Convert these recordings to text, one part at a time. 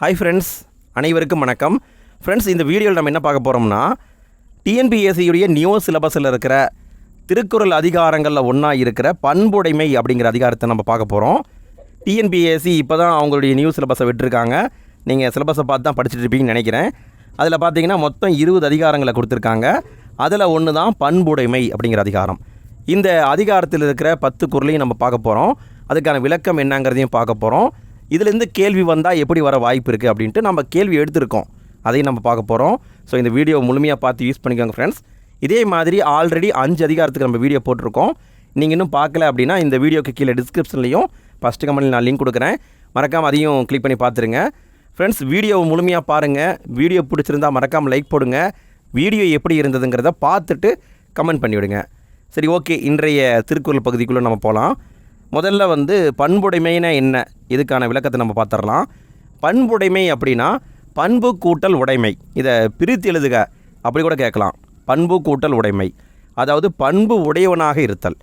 Hi friends அனைவருக்கும் வணக்கம். Friends இந்த வீடியோவில் நம்ம என்ன பார்க்க போகிறோம்னா டிஎன்பிஎஸ்சியுடைய நியூ சிலபஸில் இருக்கிற திருக்குறள் அதிகாரங்களில் ஒன்றா இருக்கிற பண்புடைமை அப்படிங்கிற அதிகாரத்தை நம்ம பார்க்க போகிறோம் டிஎன்பிஎஸ்சி இப்போ தான் அவங்களுடைய நியூ சிலபஸை விட்டுருக்காங்க. நீங்கள் சிலபஸை பார்த்து தான் படிச்சுட்டு இருப்பீங்கன்னு நினைக்கிறேன். அதில் பார்த்தீங்கன்னா மொத்தம் இருபது அதிகாரங்களை கொடுத்துருக்காங்க. அதில் ஒன்று தான் பண்புடைமை அப்படிங்கிற அதிகாரம். இந்த அதிகாரத்தில் இருக்கிற பத்து குரலையும் நம்ம பார்க்க போகிறோம் அதுக்கான விளக்கம் என்னங்கிறதையும் பார்க்க போகிறோம் இதுலேருந்து கேள்வி வந்தால் எப்படி வர வாய்ப்பு இருக்குது அப்படின்ட்டு நம்ம கேள்வி எடுத்திருக்கோம். அதையும் நம்ம பார்க்க போகிறோம் ஸோ இந்த வீடியோ முழுமையாக பார்த்து யூஸ் பண்ணிக்கோங்க ஃப்ரெண்ட்ஸ் இதே மாதிரி ஆல்ரெடி அஞ்சு அதிகாரத்துக்கு நம்ம வீடியோ போட்டிருக்கோம். நீங்கள் இன்னும் பார்க்கல அப்படின்னா இந்த வீடியோக்கு கீழே டிஸ்கிரிப்ஷன்லையும் ஃபஸ்ட்டு கமெண்ட்டில் நான் லிங்க் கொடுக்குறேன். மறக்காமல் அதையும் கிளிக் பண்ணி பார்த்துருங்க. ஃப்ரெண்ட்ஸ் வீடியோ முழுமையாக பாருங்கள் வீடியோ பிடிச்சிருந்தா மறக்காமல் லைக் போடுங்க. வீடியோ எப்படி இருந்ததுங்கிறத பார்த்துட்டு கமெண்ட் பண்ணிவிடுங்க. சரி ஓகே இன்றைய திருக்குறள் பகுதிக்குள்ளே நம்ம போகலாம் முதல்ல வந்து பண்புடைமைனா என்ன? இதுக்கான விளக்கத்தை நம்ம பார்த்துடலாம். பண்புடைமை அப்படின்னா பண்பு கூட்டல் உடைமை. இதை பிரித்து எழுதுக. அப்படி கூட கேட்கலாம். பண்பு கூட்டல் உடைமை. அதாவது பண்பு உடையவனாக இருத்தல்.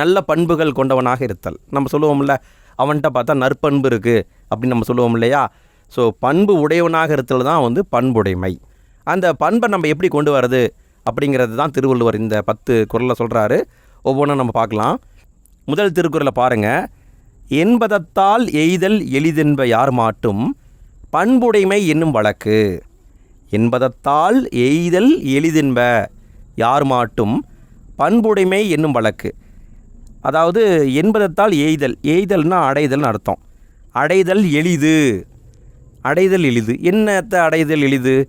நல்ல பண்புகள் கொண்டவனாக இருத்தல். நம்ம சொல்லுவோம்ல அவன்கிட்ட பார்த்தா நற்பண்பு இருக்குது அப்படின்னு நம்ம சொல்லுவோம் இல்லையா? ஸோ பண்பு உடையவனாக இருத்தல் தான் வந்து பண்புடைமை. அந்த பண்பை நம்ம எப்படி கொண்டு வர்றது அப்படிங்கிறது தான் திருவள்ளுவர் இந்த பத்து குரலில் சொல்கிறாரு ஒவ்வொன்றும் நம்ம பார்க்கலாம். முதல் திருக்குறளை பாருங்க. என்பதத்தால் எய்தல் எளிதென்ப யார் மாட்டும்? பண்புடைமை என்னும் வழக்கு. என்பதத்தால் எய்தல் எளிதென்ப யார் மாட்டும்? பண்புடைமை என்னும் வழக்கு. அதாவது என்பதத்தால் எய்தல். எய்தல்னா அடைதல்னு அர்த்தம். அடைதல் எளிது. அடைதல் எளிது. என்னத்தை அடைதல் எளிது?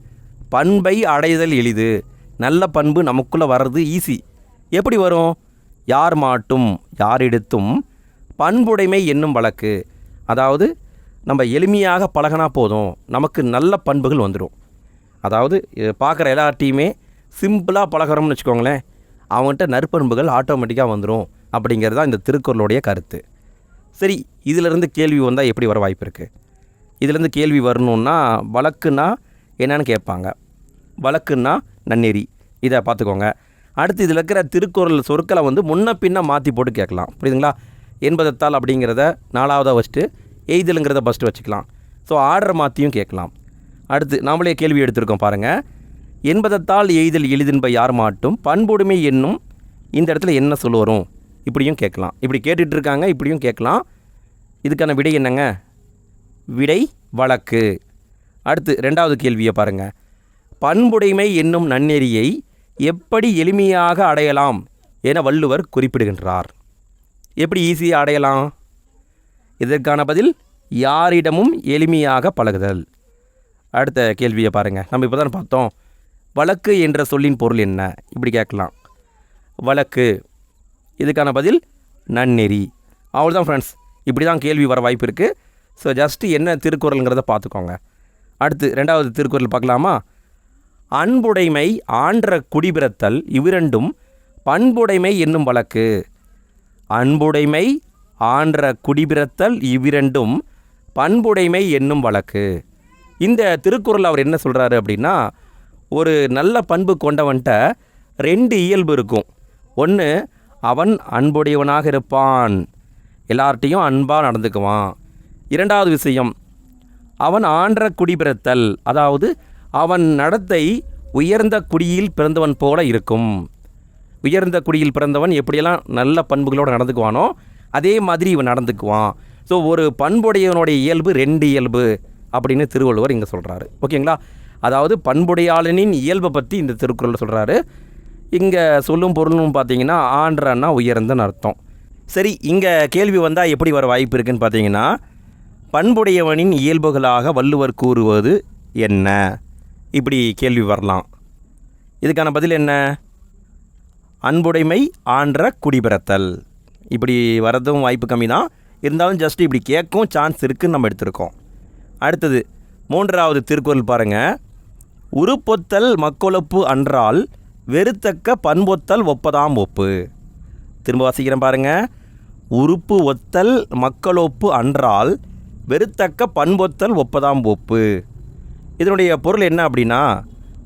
பண்பை அடைதல் எளிது. நல்ல பண்பு நமக்குள்ளே வர்றது ஈஸி எப்படி வரும்? யார் மாட்டும் யாரிடத்தும் பண்புடைமை என்னும் வழக்கு. அதாவது நம்ம எளிமையாக பழகினா போதும். நமக்கு நல்ல பண்புகள் வந்துடும் அதாவது பார்க்குற எல்லார்ட்டையுமே சிம்பிளாக பழகிறோம்னு வச்சுக்கோங்களேன். அவங்ககிட்ட நற்பண்புகள் ஆட்டோமேட்டிக்காக வந்துடும் அப்படிங்கிறது தான் இந்த திருக்குறளுடைய கருத்து. சரி இதிலிருந்து கேள்வி வந்தால் எப்படி வர வாய்ப்பு இருக்குது இதுலேருந்து கேள்வி வரணுன்னா வழக்குன்னா என்னன்னு கேட்பாங்க. வழக்குன்னா நன்னெறி. இதை பார்த்துக்கோங்க. அடுத்து இதில் இருக்கிற திருக்குறள் சொற்களை வந்து முன்ன பின்ன மாற்றி போட்டு கேட்கலாம். புரியுதுங்களா? என்பதத்தால் அப்படிங்கிறத நாலாவதாக வச்சுட்டு எய்தலுங்கிறத ஃபஸ்ட்டு வச்சுக்கலாம். ஸோ ஆர்டர் மாற்றியும் கேட்கலாம். அடுத்து நாமளே கேள்வி எடுத்திருக்கோம் பாருங்கள் என்பதத்தால் எய்தல் எளிதின்ப யார் மாட்டும்? பண்புடைமை என்னும் இந்த இடத்துல என்ன சொல்ல வரும்? இப்படியும் கேட்கலாம். இப்படி கேட்டுட்டு இருக்காங்க இப்படியும் கேட்கலாம். இதுக்கான விடை என்னங்க? விடை வழக்கு. அடுத்து ரெண்டாவது கேள்வியை பாருங்கள் பண்புடைமை என்னும் நன்னெறியை எப்படி எளிமையாக அடையலாம் என வள்ளுவர் குறிப்பிடுகின்றார். எப்படி ஈஸியாக அடையலாம்? இதற்கான பதில் யாரிடமும் எளிமையாக பழகுதல். அடுத்த கேள்வியை பாருங்கள் நம்ம இப்போ தான் பார்த்தோம். வழக்கு என்ற சொல்லின் பொருள் என்ன? இப்படி கேட்கலாம். வழக்கு. இதுக்கான பதில் நன்னெறி. அவ்வளோதான் ஃப்ரெண்ட்ஸ் இப்படி தான் கேள்வி வர வாய்ப்பு இருக்குது ஸோ ஜஸ்ட்டு என்ன திருக்குறளுங்கிறத பார்த்துக்கோங்க. அடுத்து ரெண்டாவது திருக்குறள் பார்க்கலாமா? அன்புடைமை ஆன்ற குடிபிறத்தல் இவ்விரண்டும் பண்புடைமை என்னும் வழக்கு. அன்புடைமை ஆன்ற குடிபிறத்தல் இவ்விரண்டும் பண்புடைமை என்னும் வழக்கு. இந்த திருக்குறள் அவர் என்ன சொல்கிறாரு அப்படின்னா ஒரு நல்ல பண்பு கொண்டவன்கிட்ட ரெண்டு இயல்பு இருக்கும். ஒன்று அவன் அன்புடையவனாக இருப்பான். எல்லார்ட்டையும் அன்பாக நடந்துக்குவான். இரண்டாவது விஷயம் அவன் ஆன்ற குடிபிறத்தல் அதாவது அவன் நடத்தை உயர்ந்த குடியில் பிறந்தவன் போல இருக்கும். உயர்ந்த குடியில் பிறந்தவன் எப்படியெல்லாம் நல்ல பண்புகளோடு நடந்துக்குவானோ அதே மாதிரி இவன் நடந்துக்குவான். ஸோ ஒரு பண்புடையவனுடைய இயல்பு ரெண்டு இயல்பு அப்படின்னு திருவள்ளுவர் இங்கே சொல்கிறாரு ஓகேங்களா? அதாவது பண்புடையாளனின் இயல்பை பற்றி இந்த திருக்குறள் சொல்கிறாரு இங்கே சொல்லும் பொருளும் பார்த்தீங்கன்னா ஆன்றன்னா உயர்ந்தன்னு அர்த்தம். சரி இங்கே கேள்வி வந்தால் எப்படி வர வாய்ப்பு இருக்குன்னு பார்த்தீங்கன்னா பண்புடையவனின் இயல்புகளாக வள்ளுவர் கூறுவது என்ன? இப்படி கேள்வி வரலாம். இதுக்கான பதில் என்ன? அன்புடைமை ஆன்ற குடிபிறத்தல். இப்படி வரதும் வாய்ப்பு கம்மி தான் இருந்தாலும் ஜஸ்ட் இப்படி கேட்கும் சான்ஸ் இருக்குன்னு நம்ம எடுத்திருக்கோம். அடுத்தது மூன்றாவது திருக்குறள் பாருங்கள் உருப்பொத்தல் மக்கொழப்பு அன்றால் வெறுத்தக்க பண்பொத்தல் ஒப்பதாம் ஒப்பு. திரும்ப வாசிக்கிறேன் பாருங்கள் உறுப்பு ஒத்தல் மக்களொப்பு அன்றால் வெறுத்தக்க பண்பொத்தல் ஒப்பதாம் ஒப்பு. இதனுடைய பொருள் என்ன அப்படின்னா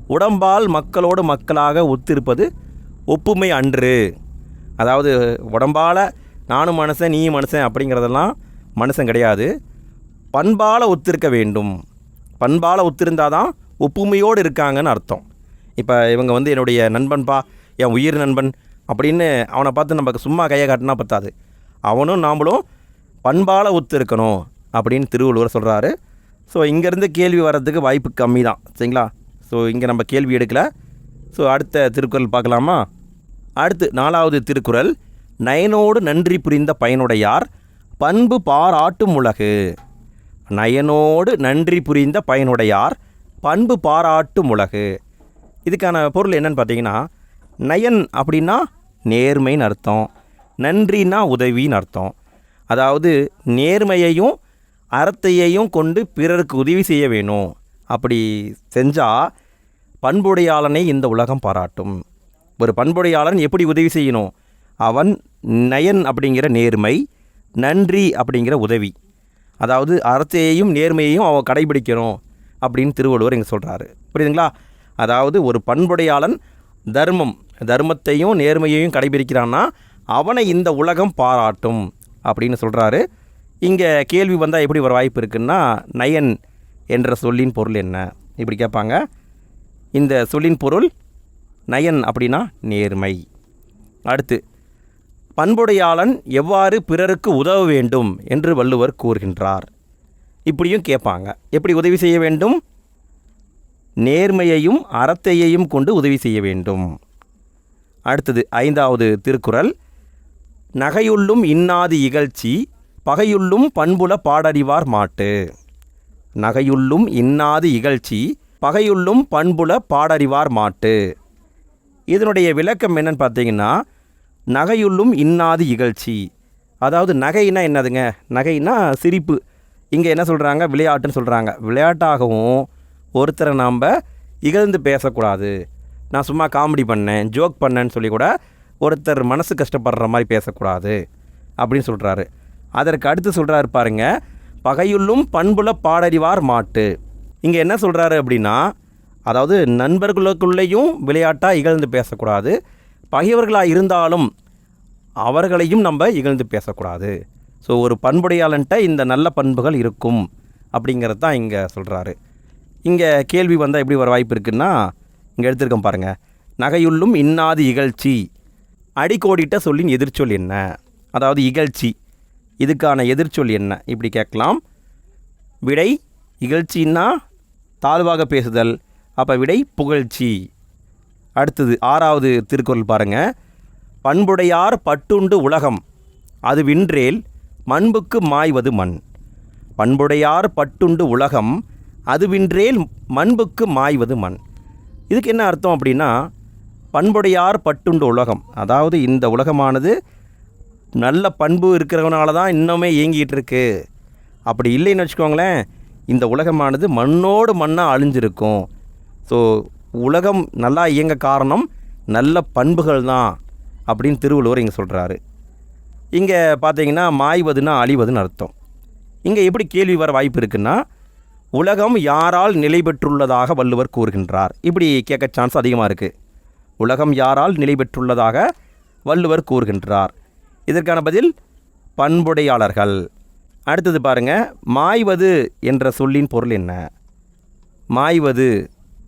உடம்பால் மக்களோடு மக்களாக ஒத்திருப்பது ஒப்புமை அன்று. அதாவது உடம்பால் நானும் மனுஷன் நீயும் மனுஷன் அப்படிங்கிறதெல்லாம் மனுஷன் கிடையாது. பண்பால் ஒத்திருக்க வேண்டும். பண்பால் ஒத்திருந்தாதான் ஒப்புமையோடு இருக்காங்கன்னு அர்த்தம். இப்போ இவங்க வந்து என்னுடைய நண்பன்பா என் உயிர் நண்பன் அப்படின்னு அவனை பார்த்து நமக்கு சும்மா கையை காட்டினா பத்தாது. அவனும் நாமளும் பண்பால் ஒத்து இருக்கணும் அப்படின்னு திருவள்ளுவர் சொல்கிறாரு ஸோ இங்கேருந்து கேள்வி வர்றதுக்கு வாய்ப்பு கம்மி தான் சரிங்களா? ஸோ இங்கே நம்ம கேள்வி எடுக்கல. ஸோ அடுத்த திருக்குறள் பார்க்கலாமா? அடுத்து நாலாவது திருக்குறள். நயனோடு நன்றி புரிந்த பயனுடையார் பண்பு பாராட்டும் உலகு. நயனோடு நன்றி புரிந்த பயனுடையார் பண்பு பாராட்டும் உலகு. இதுக்கான பொருள் என்னன்னு பார்த்தீங்கன்னா நயன் அப்படின்னா நேர்மைன்னு அர்த்தம். நன்றின்னா உதவின்னு அர்த்தம். அதாவது நேர்மையையும் அறத்தையையும் கொண்டு பிறருக்கு உதவி செய்ய வேணும். அப்படி செஞ்சால் பண்புடையாளனை இந்த உலகம் பாராட்டும். ஒரு பண்புடையாளன் எப்படி உதவி செய்யணும்? அவன் நயன் அப்படிங்கிற நேர்மை நன்றி அப்படிங்கிற உதவி. அதாவது அறத்தையையும் நேர்மையையும் அவன் கடைபிடிக்கணும் அப்படின்னு திருவள்ளுவர் இங்கே சொல்கிறாரு புரியுதுங்களா? அதாவது ஒரு பண்புடையாளன் தர்மம் தர்மத்தையும் நேர்மையையும் கடைபிடிக்கிறான்னா அவனை இந்த உலகம் பாராட்டும் அப்படின்னு சொல்கிறாரு இங்கே கேள்வி வந்தால் எப்படி ஒரு வாய்ப்பு இருக்குன்னா நயன் என்ற சொல்லின் பொருள் என்ன? இப்படி கேட்பாங்க. இந்த சொல்லின் பொருள் நயன் அப்படின்னா நேர்மை. அடுத்து பண்புடையாளன் எவ்வாறு பிறருக்கு உதவ வேண்டும் என்று வள்ளுவர் கூறுகின்றார். இப்படியும் கேட்பாங்க. எப்படி உதவி செய்ய வேண்டும்? நேர்மையையும் அறத்தையையும் கொண்டு உதவி செய்ய வேண்டும். அடுத்தது ஐந்தாவது திருக்குறள். நகையுள்ளும் இன்னாது இகழ்ச்சி பகையுள்ளும் பண்புல பாடறிவார் மாட்டு. நகையுள்ளும் இன்னாது இகழ்ச்சி பகையுள்ளும் பண்புல பாடறிவார் மாட்டு. இதனுடைய விளக்கம் என்னன்னு பார்த்தீங்கன்னா நகையுள்ளும் இன்னாது இகழ்ச்சி. அதாவது நகைனா என்னதுங்க? நகைனா சிரிப்பு. இங்கே என்ன சொல்கிறாங்க விளையாட்டுன்னு சொல்கிறாங்க விளையாட்டாகவும் ஒருத்தரை நாம் இகழ்ந்து பேசக்கூடாது. நான் சும்மா காமெடி பண்ணேன் ஜோக் பண்ணேன்னு சொல்லி கூட ஒருத்தர் மனசு கஷ்டப்படுற மாதிரி பேசக்கூடாது அப்படின்னு சொல்கிறாரு அதற்கு அடுத்து சொல்கிறாரு பாருங்க பகையுள்ளும் பண்புல பாடறிவார் மாட்டு. இங்கே என்ன சொல்கிறாரு அப்படின்னா அதாவது நண்பர்களுக்குள்ளேயும் விளையாட்டாக இகழ்ந்து பேசக்கூடாது பகைவர்களாக இருந்தாலும் அவர்களையும் நம்ம இகழ்ந்து பேசக்கூடாது. ஸோ ஒரு பண்புடையாளன்ட்ட இந்த நல்ல பண்புகள் இருக்கும் அப்படிங்கிறது தான் இங்கே சொல்கிறாரு இங்கே கேள்வி வந்தால் எப்படி வர வாய்ப்பு இருக்குன்னா இங்கே எடுத்திருக்கோம் பாருங்கள் நகையுள்ளும் இன்னாது இகழ்ச்சி. அடிக்கோடிட்ட சொல்லின் எதிர்ச்சொல் என்ன? அதாவது இகழ்ச்சி. இதுக்கான எதிர்ச்சொல் என்ன? இப்படி கேட்கலாம். விடை இகழ்ச்சின்னா தாழ்வாக பேசுதல். அப்போ விடை புகழ்ச்சி. அடுத்தது ஆறாவது திருக்குறள் பாருங்கள் பண்புடையார் பட்டுண்டு உலகம். அது வின்றேல் மண்புக்கு மாய்வது மண். பண்புடையார் பட்டுண்டு உலகம். அது வின்றேல் மண்புக்கு மாய்வது மண். இதுக்கு என்ன அர்த்தம் அப்படின்னா பண்புடையார் பட்டுண்டு உலகம். அதாவது இந்த உலகமானது நல்ல பண்பு இருக்கிறவனால தான் இன்னுமே இயங்கிகிட்டு இருக்கு அப்படி இல்லைன்னு வச்சுக்கோங்களேன் இந்த உலகமானது மண்ணோடு மண்ணாக அழிஞ்சிருக்கும். ஸோ உலகம் நல்லா இயங்க காரணம் நல்ல பண்புகள் தான் அப்படின்னு திருவள்ளுவர் இங்கே சொல்கிறாரு இங்கே பார்த்தீங்கன்னா மாய்வதுன்னா அழிவதுன்னு அர்த்தம். இங்கே எப்படி கேள்வி வர வாய்ப்பு இருக்குன்னா உலகம் யாரால் நிலை பெற்றுள்ளதாக வள்ளுவர் கூறுகின்றார். இப்படி கேட்க சான்ஸ் அதிகமாக இருக்குது உலகம் யாரால் நிலை பெற்றுள்ளதாக வள்ளுவர் கூறுகின்றார். இதற்கான பதில் பண்புடையாளர்கள். அடுத்தது பாருங்க மாய்வது என்ற சொல்லின் பொருள் என்ன? மாய்வது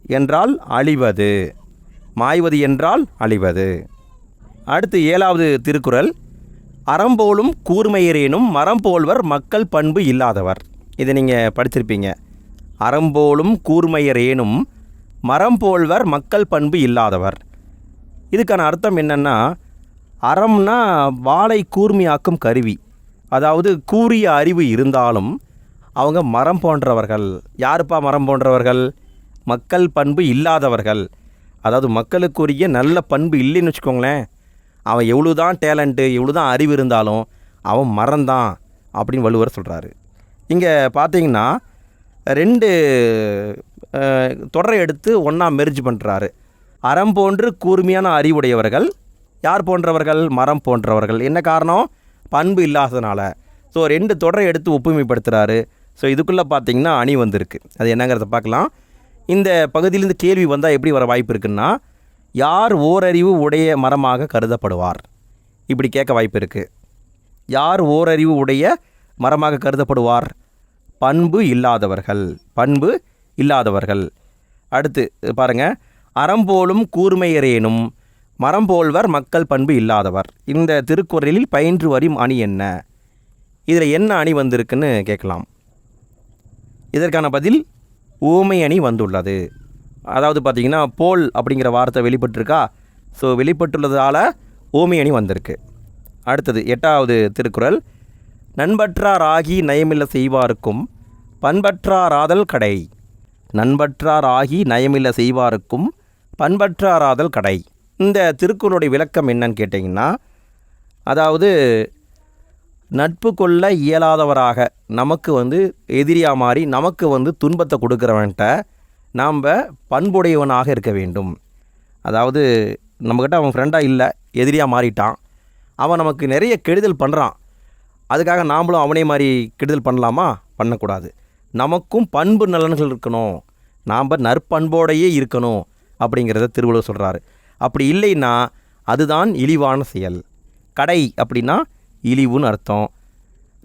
என்றால் அழிவது. மாய்வது என்றால் அழிவது. அடுத்து ஏழாவது திருக்குறள் அறம்போலும் கூர்மையரேனும் மரம் போல்வர் மக்கள் பண்பு இல்லாதவர். இதை நீங்கள் படிச்சிருப்பீங்க. அறம்போலும் கூர்மையரேனும் மரம் போல்வர் மக்கள் பண்பு இல்லாதவர். இதுக்கான அர்த்தம் என்னென்னா அறம்னா வாளை கூர்மையாக்கும் கருவி. அதாவது கூறிய அறிவு இருந்தாலும் அவங்க மரம் போன்றவர்கள். யாருப்பா மரம் போன்றவர்கள்? மக்கள் பண்பு இல்லாதவர்கள். அதாவது மக்களுக்குரிய நல்ல பண்பு இல்லைன்னு வச்சுக்கோங்களேன். அவன் எவ்வளோ தான் டேலண்ட்டு எவ்வளோ தான் அறிவு இருந்தாலும் அவன் மரந்தான் அப்படின்னு வள்ளுவர் சொல்கிறாரு இங்கே பார்த்தீங்கன்னா ரெண்டு தொடரை எடுத்து ஒன்றா மெர்ஜ் பண்ணுறாரு அறம் போன்று கூர்மையான அறிவுடையவர்கள் யார் போன்றவர்கள்? மரம் போன்றவர்கள். என்ன காரணம்? பண்பு இல்லாததுனால. ஸோ ரெண்டு தொடரை எடுத்து ஒப்புமைப்படுத்துகிறாரு ஸோ இதுக்குள்ளே பார்த்தீங்கன்னா அணி வந்திருக்கு. அது என்னங்கிறத பார்க்கலாம் இந்த பகுதியிலேருந்து கேள்வி வந்தால் எப்படி வர வாய்ப்பு இருக்குன்னா யார் ஓரறிவு உடைய மரமாக கருதப்படுவார்? இப்படி கேட்க வாய்ப்பு இருக்குது யார் ஓரறிவு உடைய மரமாக கருதப்படுவார்? பண்பு இல்லாதவர்கள். பண்பு இல்லாதவர்கள். அடுத்து பாருங்கள் அறம்போலும் கூர்மையரேனும் மரம் போல்வர் மக்கள் பண்பு இல்லாதவர். இந்த திருக்குறளில் பயின்று வரும் அணி என்ன? இதில் என்ன அணி வந்திருக்குன்னு கேட்கலாம். இதற்கான பதில் ஊமை அணி வந்துள்ளது. அதாவது பார்த்தீங்கன்னா போல் அப்படிங்கிற வார்த்தை வெளிப்பட்டிருக்கா? ஸோ வெளிப்பட்டுள்ளதால் ஊமை அணி வந்திருக்கு. அடுத்தது எட்டாவது திருக்குறள். நண்பற்றாராகி நயமில்ல செய்வாருக்கும் பண்பற்றாராதல் கடை. நண்பற்றாராகி நயமில்ல செய்வாருக்கும் பண்பற்றாராதல் கடை. இந்த திருக்குறளுடைய விளக்கம் என்னன்னு கேட்டிங்கன்னா அதாவது நட்பு கொள்ள இயலாதவராக நமக்கு வந்து எதிரியாக மாறி நமக்கு வந்து துன்பத்தை கொடுக்குறவன்ட்ட நாம் பண்புடையவனாக இருக்க வேண்டும். அதாவது நம்மக்கிட்ட அவன் ஃப்ரெண்டாக இல்லை எதிரியாக மாறிட்டான். அவன் நமக்கு நிறைய கெடுதல் பண்ணுறான் அதுக்காக நாமளும் அவனே மாதிரி கெடுதல் பண்ணலாமா? பண்ணக்கூடாது. நமக்கும் பண்பு நலன்கள் இருக்கணும். நாம் நற்பண்போடையே இருக்கணும் அப்படிங்கிறத திருவள்ளுவர் சொல்கிறாரு அப்படி இல்லைன்னா அதுதான் இழிவான செயல். கடை அப்படின்னா இழிவுன்னு அர்த்தம்.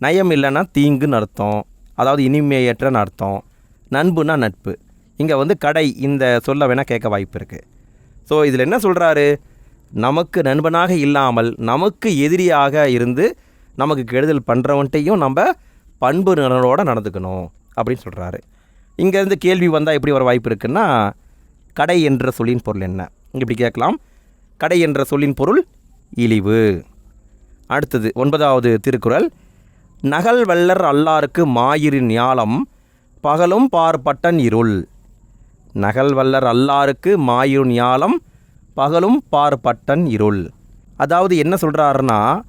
நயம் இல்லைன்னா தீங்குன்னு அர்த்தம். அதாவது இனிமையற்றன்னு அர்த்தம். நண்புனா நட்பு. இங்கே வந்து கடை இந்த சொல்ல வேணால் கேட்க வாய்ப்பு இருக்குது ஸோ இதில் என்ன சொல்கிறாரு நமக்கு நண்பனாக இல்லாமல் நமக்கு எதிரியாக இருந்து நமக்கு கெடுதல் பண்ணுறவன்ட்டையும் நம்ம பண்பு நலனோட நடந்துக்கணும் அப்படின்னு சொல்கிறாரு இங்கேருந்து கேள்வி வந்தால் எப்படி வர வாய்ப்பு இருக்குன்னா கடை என்ற சொல்லின் பொருள் என்ன? இப்படி கேட்கலாம். கடை என்ற சொல்லின் பொருள் இழிவு. அடுத்தது ஒன்பதாவது திருக்குறள். நகல் வல்லர் அல்லாருக்கு மாயிரு ஞாலம் பகலும் பார்ப்பட்டன் இருள். நகல் வல்லர் அல்லாருக்கு மாயிரு ஞாலம் பகலும் பார்ப்பட்டன் இருள். அதாவது என்ன சொல்கிறாருன்னா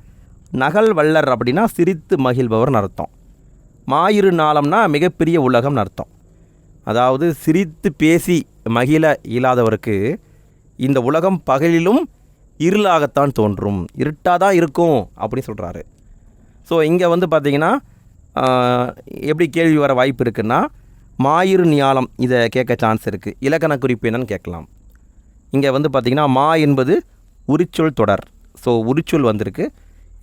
நகல் வல்லர் அப்படின்னா சிரித்து மகிழ்பவர்னு அர்த்தம். மாயிரு நாளம்னா மிகப்பெரிய உலகம்னு அர்த்தம். அதாவது சிரித்து பேசி மகிழ இயலாதவருக்கு இந்த உலகம் பகலிலும் இருளாகத்தான் தோன்றும். இருட்டாக தான் இருக்கும் அப்படின்னு சொல்கிறாரு ஸோ இங்கே வந்து பார்த்திங்கன்னா எப்படி கேள்வி வர வாய்ப்பு இருக்குன்னா மாயிரு ஞாலம் இதை கேட்க சான்ஸ் இருக்குது இலக்கண குறிப்பு என்னன்னு கேட்கலாம். இங்கே வந்து பார்த்திங்கன்னா மா என்பது உரிச்சொல் தொடர். ஸோ உரிச்சொல் வந்திருக்கு.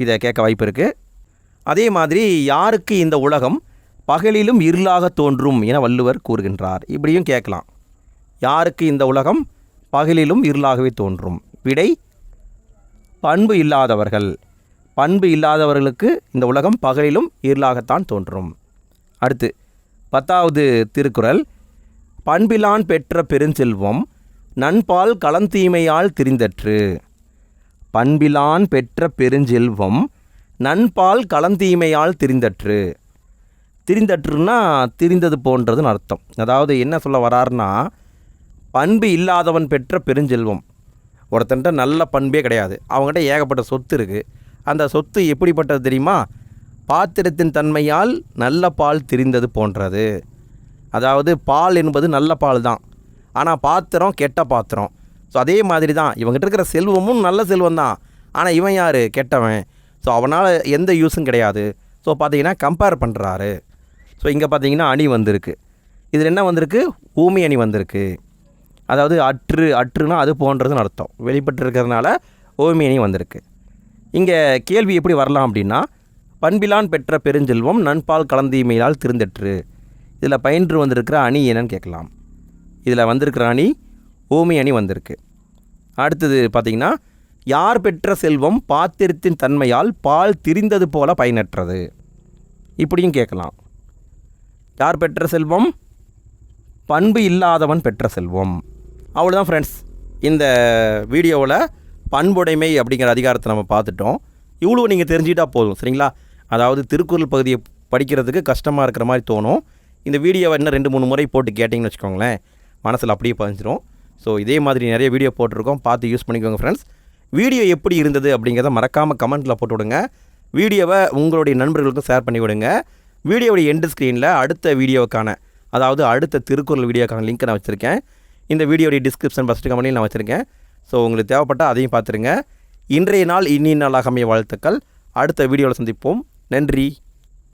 இதை கேட்க வாய்ப்பு இருக்குது அதே மாதிரி யாருக்கு இந்த உலகம் பகலிலும் இருளாக தோன்றும் என வள்ளுவர் கூறுகின்றார். இப்படியும் கேட்கலாம். யாருக்கு இந்த உலகம் பகலிலும் இருளாகவே தோன்றும். விடை பண்பு இல்லாதவர்கள். பண்பு இல்லாதவர்களுக்கு இந்த உலகம் பகலிலும் இருளாகத்தான் தோன்றும். அடுத்து பத்தாவது திருக்குறள். பண்பிலான் பெற்ற பெருஞ்செல்வம் நண்பால் களந்தீமையால் திரிந்தற்று. பண்பிலான் பெற்ற பெருஞ்செல்வம் நண்பால் களந்தீமையால் திரிந்தற்று. திரிந்தற்றுன்னா திரிந்தது போன்றதுன்னு அர்த்தம். அதாவது என்ன சொல்ல வராருன்னா பண்பு இல்லாதவன் பெற்ற பெருஞ்செல்வம். ஒருத்தன்ட்ட நல்ல பண்பே கிடையாது. அவங்ககிட்ட ஏகப்பட்ட சொத்து இருக்குது அந்த சொத்து எப்படிப்பட்டது தெரியுமா? பாத்திரத்தின் தன்மையால் நல்ல பால் திரிந்தது போன்றது. அதாவது பால் என்பது நல்ல பால் தான். ஆனால் பாத்திரம் கெட்ட பாத்திரம். ஸோ அதே மாதிரி தான். இவங்ககிட்ட இருக்கிற செல்வமும் நல்ல செல்வம் தான். ஆனால் இவன் யார்? கெட்டவன். ஸோ அவனால் எந்த யூஸும் கிடையாது. ஸோ பார்த்தீங்கன்னா கம்பேர் பண்ணுறாரு ஸோ இங்கே பார்த்தீங்கன்னா அணி வந்திருக்கு. இதில் என்ன வந்திருக்கு? ஊமி அணி வந்திருக்கு. அதாவது அற்று அற்றுனா அது போன்றதுன்னு அர்த்தம். வெளிப்பட்டு இருக்கிறதுனால ஓமி அணி வந்திருக்கு. இங்கே கேள்வி எப்படி வரலாம் அப்படின்னா பண்பிலான் பெற்ற பெருஞ்செல்வம் நண்பால் கலந்தீமையால் திருந்தற்று இதில் பயின்று வந்திருக்கிற அணி என்னன்னு கேட்கலாம். இதில் வந்திருக்கிற அணி ஓமி அணி வந்திருக்கு. அடுத்தது பார்த்திங்கன்னா யார் பெற்ற செல்வம் பாத்திரத்தின் தன்மையால் பால் திரிந்தது போல பயனற்றது? இப்படியும் கேட்கலாம். யார் பெற்ற செல்வம்? பண்பு இல்லாதவன் பெற்ற செல்வம். அவ்வளோதான் ஃப்ரெண்ட்ஸ் இந்த வீடியோவில் பண்புடைமை அப்படிங்கிற அதிகாரத்தை நம்ம பார்த்துட்டோம். இவ்வளோ நீங்கள் தெரிஞ்சுட்டா போதும் சரிங்களா? அதாவது திருக்குறள் பகுதியை படிக்கிறதுக்கு கஷ்டமாக இருக்கிற மாதிரி தோணும். இந்த வீடியோவை இன்னும் ரெண்டு மூணு முறை போட்டு கேட்டிங்கன்னு வச்சுக்கோங்களேன் மனசில் அப்படியே பதிஞ்சிரும். ஸோ இதே மாதிரி நிறைய வீடியோ போட்டிருக்கோம் பார்த்து யூஸ் பண்ணிக்கோங்க ஃப்ரெண்ட்ஸ் வீடியோ எப்படி இருந்தது அப்படிங்கிறத மறக்காமல் கமெண்ட்டில் போட்டு விடுங்க. வீடியோவை உங்களுடைய நண்பர்களுக்கும் ஷேர் பண்ணி விடுங்க. வீடியோவுடைய எண்டு ஸ்க்ரீனில் அடுத்த வீடியோவுக்கான அதாவது அடுத்த திருக்குறள் வீடியோக்கான லிங்க் நான் வச்சுருக்கேன். இந்த வீடியோடைய டிஸ்கிரிப்ஷன் ஃபஸ்ட்டு கமெண்ட்லையும் நான் வச்சுருக்கேன். ஸோ உங்களுக்கு தேவைப்பட்டால் அதையும் பார்த்துருங்க. இன்றைய நாள் இன்னி நாளாக அமைய வாழ்த்துக்கள். அடுத்த வீடியோவில் சந்திப்போம். நன்றி.